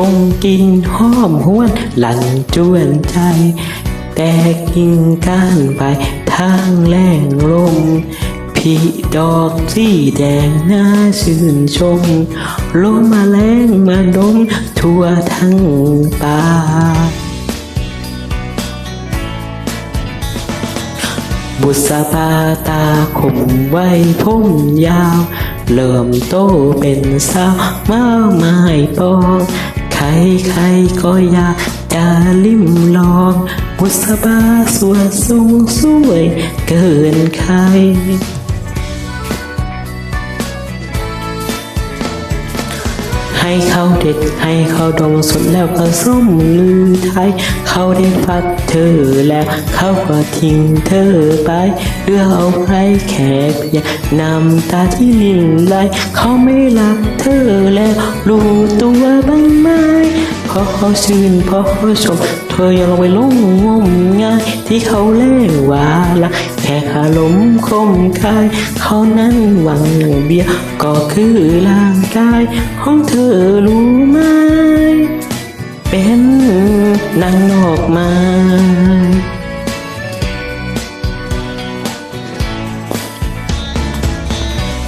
ตรงกินหอมหวนหลันจวนใจ แต่กิ่งก้านไปทางแรงลมพี่ดอกสีแดงน่าชื่นชมลมมาแรงมาดมทั่วทั้งป่าบุษบาตาคมไว้ผมยาว เริ่มโตเป็นสาวมาไม้ปอง ใครใครก็อยากจะลิ้มลองบุษบาสวยทรงสวยเกินใครให้เขาเด็ดให้เขาดมสุดแล้วก็ส้มลือไทย เขาได้ฟัดเธอแล้ว เขาก็ทิ้งเธอไปเพื่อเอาให้แค่เพียงน้ำตาที่ลินไหลเขาไม่รักเธอแล้วรู้ ขาชื่นพราะเขาชม เธอยังไปลงงมงายที่เขาเล่ว่าละแค่คารมคมคาย เขานั้นหวังเบียก็คือร่างกาย ของเธอรู้ไหม เป็นนางนอกไมา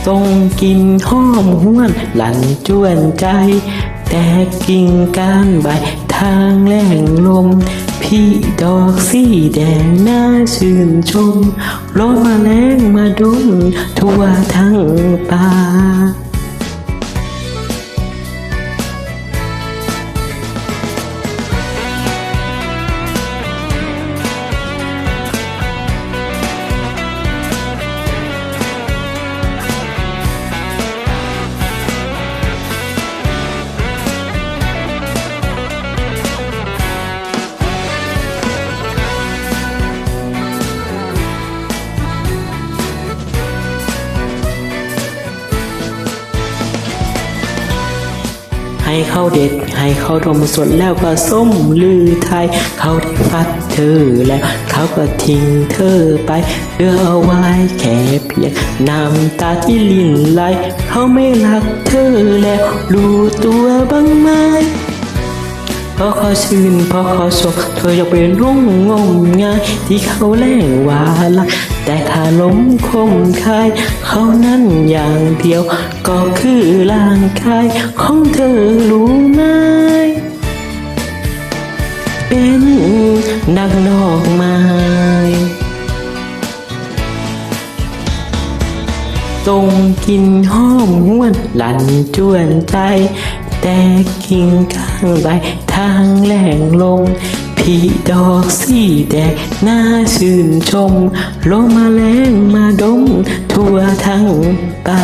ต้องกินหอมห้วน หลันจวนใจ แต่กิ่งก้านใบทางแหล่งลม พี่ดอกสีแดงน่าชื่นชมลมมาแรงมาดุนทั่วทั้งป่า ให้เขาเด็ด ให้เขาดมสดแล้วก็ส้มลือไทย เขาได้ฟัดเธอแล้วเขาก็ทิ้งเธอไปเหลือเอาไว้แค่เพียงน้ำตาที่ลินไหลเขาไม่รักเธอแล้วรู้ตัวบ้างไหม ราะเขาชื่นเพราะเขาชมเธออยากไปร่วงงมงายที่เขาแรงวาละแต่ขาล้มคมคาย เขานั้นอย่างเดียว ก็คือร่างกายของเธอรู้ไหมเป็นนักนอกไม้ตรงกินห้อมหวนหลันจวนใจ แต่กิ่งก้างใบทางแหลงลงผีดอกสีแดงน่าชื่นชมลมมาแรงมาดมทั่วทั้งป่า